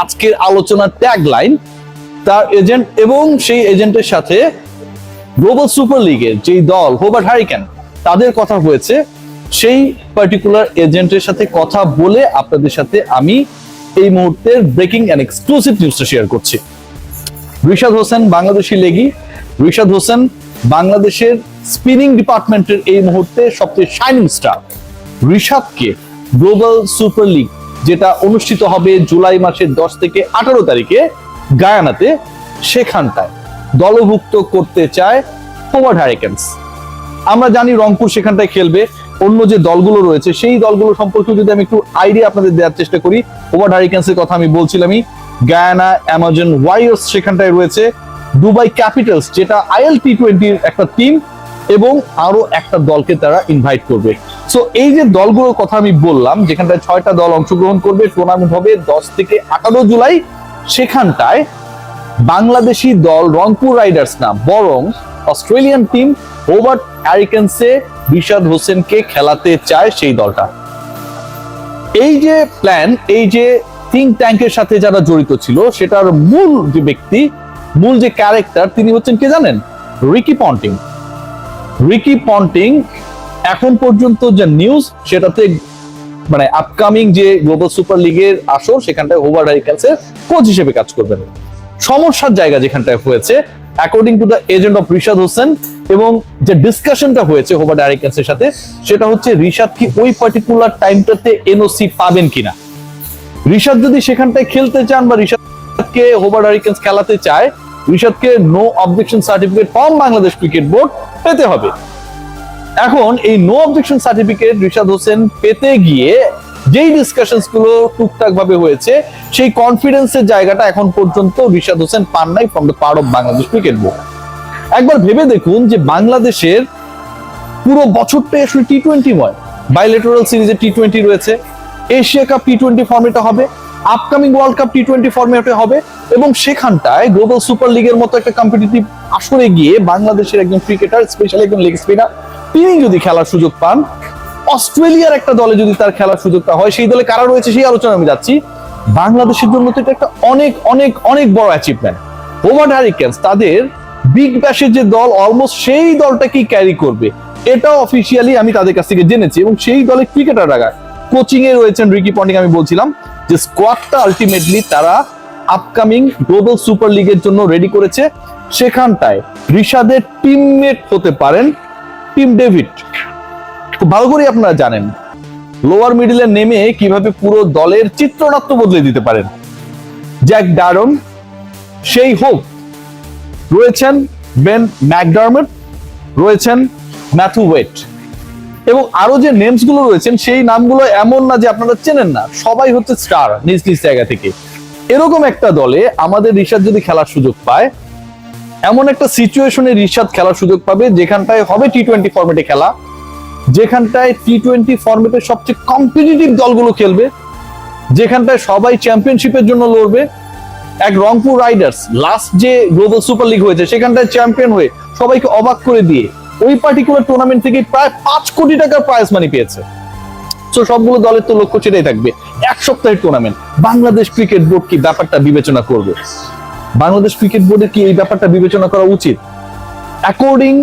আজকের আলোচনার tag line তার এজেন্ট এবং সেই এজেন্টের সাথে গ্লোবাল সুপার লিগের যেই দল হোবার্ট হারিকেন তাদের কথা হয়েছে। সেই পার্টিকুলার এজেন্টের সাথে কথা বলে আপনাদের সাথে আমি এই মুহূর্তের ব্রেকিং অ্যান্ড এক্সক্লুসিভ নিউজটা শেয়ার করছি। রিশাদ হোসেন বাংলাদেশি লেগি। রিশাদ হোসেন বাংলাদেশের স্পিনিং ডিপার্টমেন্টের এই মুহূর্তে সবচেয়ে শাইনিং স্টার রিশাদকে গ্লোবাল সুপার লিগ যেটা অনুষ্ঠিত হবে জুলাই মাসের দশ থেকে আঠারো তারিখে গায়ানাতে সেখানটায়। দলভুক্ত করতে চায় হোভার্ড হ্যারিকেন্স আমরা জানি রংপুর সেখানটায় খেলবে। অন্য যে দলগুলো রয়েছে, সেই দলগুলো সম্পর্কে যদি আমি একটু আইডিয়া আপনাদের দেওয়ার চেষ্টা করি ওভার হারিকেন্সের কথা আমি বলছিলামই, গায়ানা, অ্যামাজন, ওয়াইয়ার্স সেখানটায় রয়েছে। দুবাই ক্যাপিটালস, যেটা আইএল টি টোয়েন্টির একটা টিম এবং আরও একটা দলকে তারা ইনভাইট করবে। সো এই যে দলগুলোর কথা আমি বললাম, যেখানটায় ছয়টা দল অংশগ্রহণ করবে, টুর্নামেন্ট হবে দশ থেকে আঠারো জুলাই। সেখানটায় বাংলাদেশি দল রংপুর রাইডার্স না, বরং অস্ট্রেলিয়ান টিম ওভার অ্যারিকেন্সে রিশাদ হোসেনকে খেলাতে চায় সেই দলটা। এই যে প্ল্যান, এই যে থিঙ্ক ট্যাঙ্কের সাথে যারা জড়িত ছিল, সেটার মূল যে ব্যক্তি, মূল যে ক্যারেক্টার, তিনি হচ্ছেন কে জানেন? Ricky Ponting. রিকি পন্টিং এখন পর্যন্ত যে নিউজ সেটাতে মানে আপকামিং যে গ্লোবাল সুপার লিগের আসর, সেখানটায় ওভার হারিকেন্সের কোচ হিসেবে কাজ করবেন। সমস্যার জায়গা যেখানটায় হয়েছে according to the agent of Rishad Hossain এবং যে ডিসকাশনটা হয়েছে হোভার ডাইরেক্টসের সাথে, সেটা হচ্ছে রিশাদ কি ওই পার্টিকুলার টাইমটাতে এনওসি পাবেন কিনা? রিশাদ যদি সেখানটায় খেলতে চান বা রিশাদকে হোভার হারিকেন্স খেলাতে চায়, রিশাদকে no objection certificate from Bangladesh cricket board পেতে হবে। এখন এই no objection certificate Rishad Hossain পেতে গিয়ে যেই ডিসকাশনসগুলো টুকটাক ভাবে হয়েছে, সেই কনফিডেন্সের জায়গাটা এখন পর্যন্ত রিশাদ হোসেন পান নাই from the part of Bangladesh cricket board একবার ভেবে দেখুন যে বাংলাদেশের পুরো বছরটাই আসলে টি টোয়েন্টিময় বাইলেটারাল সিরিজে টি টোয়েন্টি রয়েছে এশিয়া কাপ টি টোয়েন্টি ফর্মেটে হবে upcoming world cup T twenty ফর্মেটে হবে, এবং সেখানটায় গ্লোবাল সুপার লিগের মতো একটা কম্পিটিটিভ আসরে গিয়ে বাংলাদেশের একজন ক্রিকেটার স্পেশালি একজন লেগ স্পিনার তিনি যদি খেলার সুযোগ পান, অস্ট্রেলিয়ার একটা দলে যদি তার খেলার সুযোগটা হয়, সেই দলে কারা রয়েছে সেই আলোচনা আমি যাচ্ছি। বাংলাদেশের জন্য তো এটা একটা অনেক অনেক অনেক বড় অ্যাচিভমেন্ট ওভার হারিকেন্স তাদের বিগ ব্যাশের যে দল অলমোস্ট সেই দলটাকেই ক্যারি করবে। এটা অফিসিয়ালি আমি তাদের কাছ থেকে জেনেছি এবং সেই দলে ক্রিকেটাররা কোচিং এ রয়েছেন রিকি পন্ডিং আমি বলছিলাম যে স্কোয়াডটা আলটিমেটলি তারা আপকামিং গ্লোবাল সুপার লিগের জন্য রেডি করেছে। সেখানটায় রিশাদের টিমমেট হতে পারেন টিম ডেভিড। খুব ভালো করে আপনারা জানেন লোয়ার মিডিলে নেমে কীভাবে পুরো দলের চিত্রনাট্য বদলে দিতে পারেন। জ্যাক ডারন, সেই হোপ। রয়েছেন বেন ম্যাকডার্মেট রয়েছেন ম্যাথু ওয়েট। এবং আরও যে নেমসগুলো রয়েছেন, সেই নামগুলো এমন না যে আপনারা চেনেন না, সবাই হচ্ছে স্টার নিজ নিজ জায়গা থেকে। এরকম একটা দলে আমাদের রিশাদ যদি খেলার সুযোগ পায় এমন একটা সিচুয়েশনে রিশাদ খেলার সুযোগ পাবে, যেখানটায় হবে টি টোয়েন্টি ফর্মেটে খেলা, যেখানটায় টি টোয়েন্টি ফর্মেটের সবচেয়ে কম্পিটিটিভ দলগুলো খেলবে, যেখানটায় সবাই চ্যাম্পিয়নশিপের জন্য লড়বে, এক রংপুর রাইডার্স লাস্ট যে গ্লোবাল সুপার লিগ হয়েছে, সেখানটায় চ্যাম্পিয়ন হয়ে সবাইকে অবাক করে দিয়ে ওই পার্টিকুলার টুর্নামেন্ট থেকে প্রায় পাঁচ কোটি টাকার প্রাইজ মানি পেয়েছে। তো সবগুলো দলের তো লক্ষ্য সেটাই থাকবে, এক সপ্তাহের টুর্নামেন্ট বাংলাদেশ ক্রিকেট বোর্ড কি ব্যাপারটা বিবেচনা করবে? বাংলাদেশ ক্রিকেট বোর্ডের কি এই ব্যাপারটা বিবেচনা করা উচিত? According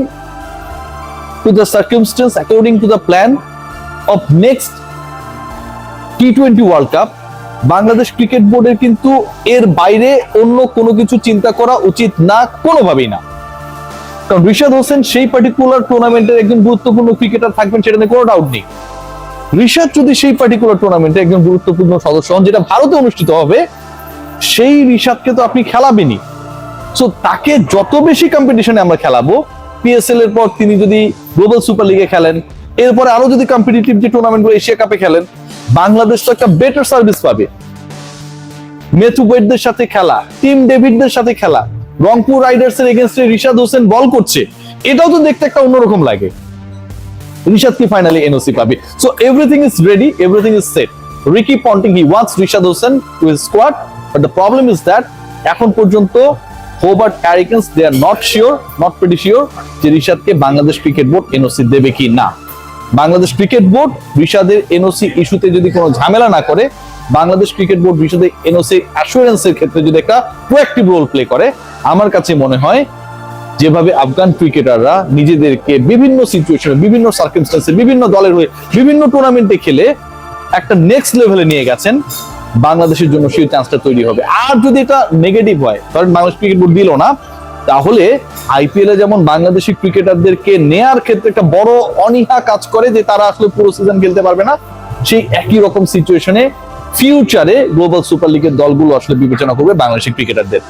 to the circumstances according to the plan of next T twenty world cup Bangladesh cricket বোর্ডের কিন্তু এর বাইরে অন্য কোনো কিছু চিন্তা করা উচিত না, কোনোভাবেই না। কারণ রিশাদ হোসেন সেই পার্টিকুলার টুর্নামেন্টের একজন গুরুত্বপূর্ণ ক্রিকেটার থাকবেন, সেটা নিয়ে কোনো ডাউট নেই। রিশাদ যদি সেই পার্টিকুলার টুর্নামেন্টে একজন গুরুত্বপূর্ণ সদস্য হন, যেটা ভারতে অনুষ্ঠিত হবে সেই রিশাদকে তো আপনি খেলাবেনই। সো তাকে যত বেশি কম্পিটিশনে আমরা খেলাবো পিএসএল এর পর তিনি যদি গ্লোবাল সুপার লিগে খেলেন, এরপরে আরও যদি কম্পিটিটিভ যে টুর্নামেন্টগুলো এশিয়া কাপে খেলেন বাংলাদেশ তো একটা বেটার সার্ভিস পাবে। মেথু ওয়েটদের সাথে খেলা টিম ডেভিডদের সাথে খেলা রংপুর রাইডার্স এর এগেনস্টে রিশাদ হোসেন বল করছে, এটাও তো দেখতে একটা অন্যরকম লাগে। রিশাদ কি ফাইনালি এনওসি পাবে? So everything is ready everything is set Ricky Ponting he wants Rishad Hossain to his squad but the problem is that এখন পর্যন্ত Hobart Hurricanes they are not sure not pretty sure যে রিশাদকে Bangladesh cricket board NOC দেবে কি না। Bangladesh cricket board রিশাদের NOC ইস্যুতে যদি কোনো ঝামেলা না করে, বাংলাদেশ ক্রিকেট বোর্ড রিশাদের এনওসি অ্যাসুরেন্সের ক্ষেত্রে যদি একটা প্রোয়াক্টিভ রোল প্লে করে, আমার কাছে মনে হয় যেভাবে আফগান ক্রিকেটাররা নিজেদেরকে বিভিন্ন সিচুয়েশনে বিভিন্ন সার্কিমস্টেন্সে বিভিন্ন দলের হয়ে, বিভিন্ন টুর্নামেন্টে খেলে একটা নেক্সট লেভেলে নিয়ে গেছেন বাংলাদেশের জন্য সেই চান্সটা তৈরি হবে। আর যদি এটা নেগেটিভ হয়, কারণ বাংলাদেশ ক্রিকেট বোর্ড দিল না, তাহলে আইপিএল যেমন বাংলাদেশি ক্রিকেটারদেরকে নেয়ার ক্ষেত্রে একটা বড় অনীহা কাজ করে যে তারা আসলে পুরো সিজন খেলতে পারবে না, সেই একই রকম সিচুয়েশনে ফিউচারে গ্লোবাল সুপার লিগের দলগুলো আসলে বিবেচনা করবে বাংলাদেশি ক্রিকেটারদের